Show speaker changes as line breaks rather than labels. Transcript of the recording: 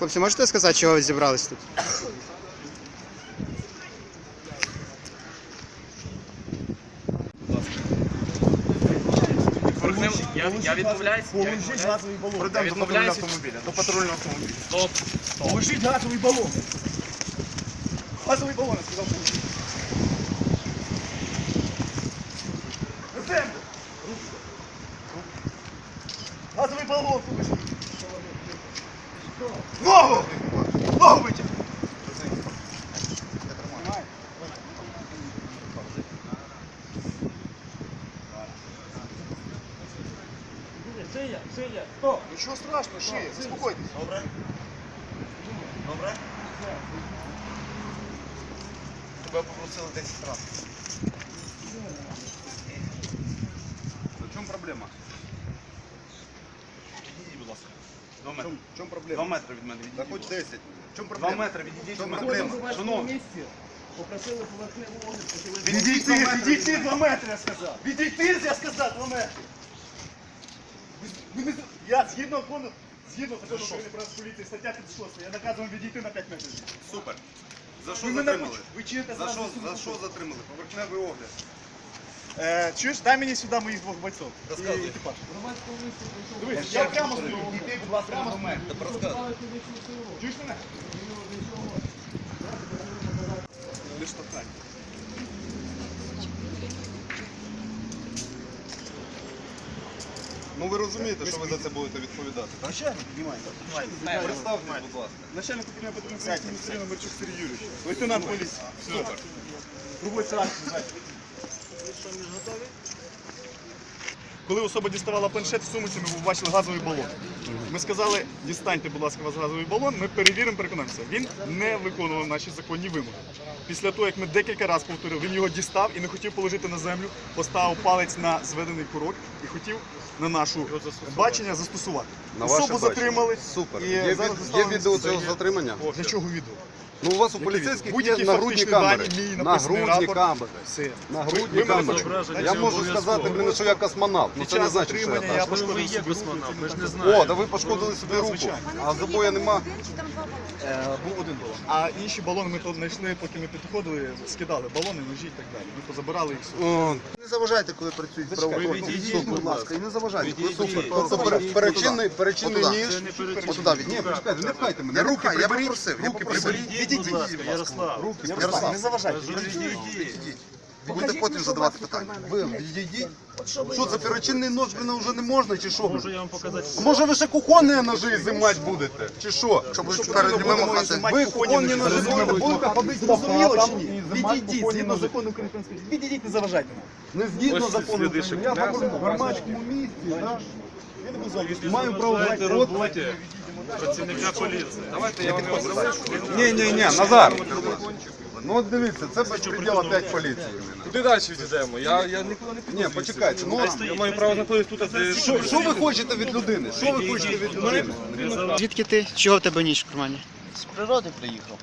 Хлопці, можете сказати, чого ви зібрались тут?
Я, я відмовляюсь. Я
Положіть газовий балон.
Я
Пройдемо до патрульного
відмовляюся.
автомобіля. До патрульного автомобіля.
Стоп.
Положіть газовий балон. Газовий балон, я сказав. положіть. На землю. Газовий балон положіть. Ногу! Ногу витягни.
Шия, шия, стоп.
Нічого страшного, шиє, заспокойтесь. Добре. Добре. Тебе попросили 10 разів.
В чому проблема? Відійдіть, будь ласка. Два
В
метри.
чому- в чому
Два метри від мене
Та
відійдіть.
хоч
будь
10. В чому
Два
проблема?
метри відійдіть
чому
від
проблема?
мене. Шановні,
Попросили поверхневу огляд, почали
Відійти, відійти 2 метри, я сказав. Відійти, я сказав, 2 метри. Ви- ви- Я згідно закону, згідно закону України про нас поліції, стаття 56, я наказую вам відійти на 5 метрів.
Супер. За що
Ви мене
затримали?
поч- ви чините
За
зараз
що,
несумісне.
за що затримали? Поверхневий огляд.
Е, чуєш, дай мені сюди моїх двох бойців.
Розказуй.
І екіпаж. Дивись, я прямо скажу. Іди, будь ласка, прямо з мене. Чуєш мене? Не штовхай.
Ну ви розумієте, що ви за це будете відповідати, так?
Начальник, піднімайте.
Представте, будь ласка.
Начальник управління патрульної поліції Марчук Сергій Юрійович. Лейтенант поліції. Супер. Робить рацію, знаєте. Коли особа діставала планшет в сумці, ми побачили газовий балон. Ми сказали, дістаньте, будь ласка, вас газовий балон, ми перевіримо, переконаємося. Він не виконував наші законні вимоги. Після того, як ми декілька разів повторили, він його дістав і не хотів положити на землю, поставив палець на зведений курок і хотів на нашу бачення застосувати.
На
Особу
бачення.
затримали.
Супер.
І
Є,
зараз
від- є
доставлено
відео
це
цього
є-
затримання?
Для чого відео?
Ну у вас у
Які
поліцейських є нагрудні камери. Нагрудні камери.
Все.
Нагрудні камери. Я можу сказати, блін, що я космонавт. Ну це не значить, що я так.
пошкодив
є космонавт, ми ж не знаємо.
О, да ви пошкодили собі руку.
Звичайно.
А забоя нема.
Е, Був один балон. А інші балони ми тут знайшли, поки ми підходили, скидали балони, ножі і так далі. Ми позабирали їх все.
О,
Не заважайте, коли працюють правоохоронці.
відійдіть,
Відійдіть,
будь
будь ласка, і не заважайте.
Відійдіть.
Тобто пере- перечинний, перечинний ніж.
Отуда
Ні,
відійдіть.
почекайте, не пхайте мене. Руки
я
приберіть.
попросив,
Руки приберіть.
Відійдіть,
будь ласка, Ярослав.
Руки
Ярослав, не заважайте.
Відійдіть. Ви будете потім задавати питання.
Ви відійдіть. Що це перечинний нож, блін, вже не можна, чи що?
Можу я вам показати.
А Може ви ще кухонні ножі зимати будете? Чи що?
Що будуть перед людьми махати?
Ви кухонні ножі будете будете ходити
Зрозуміло чи ні? Відійдіть, згідно закону України про. Відійдіть, не заважайте нам.
Не згідно закону. Я
кухня.
в громадському місці, так? Маю право брати рот.
роботі працівника поліції. Давайте я вам його залишу.
Ні, ні, ні, Назар. Ну от дивіться, це безпреділ опять поліції.
Куди далі відійдемо? Я, я нікуди не
Ні, почекайте, ну
Я маю право знаходитися тут, де...
що, що ви хочете від людини? Що ви хочете від людини?
Звідки ти? Чого в тебе ніч в кармані?
З природи приїхав.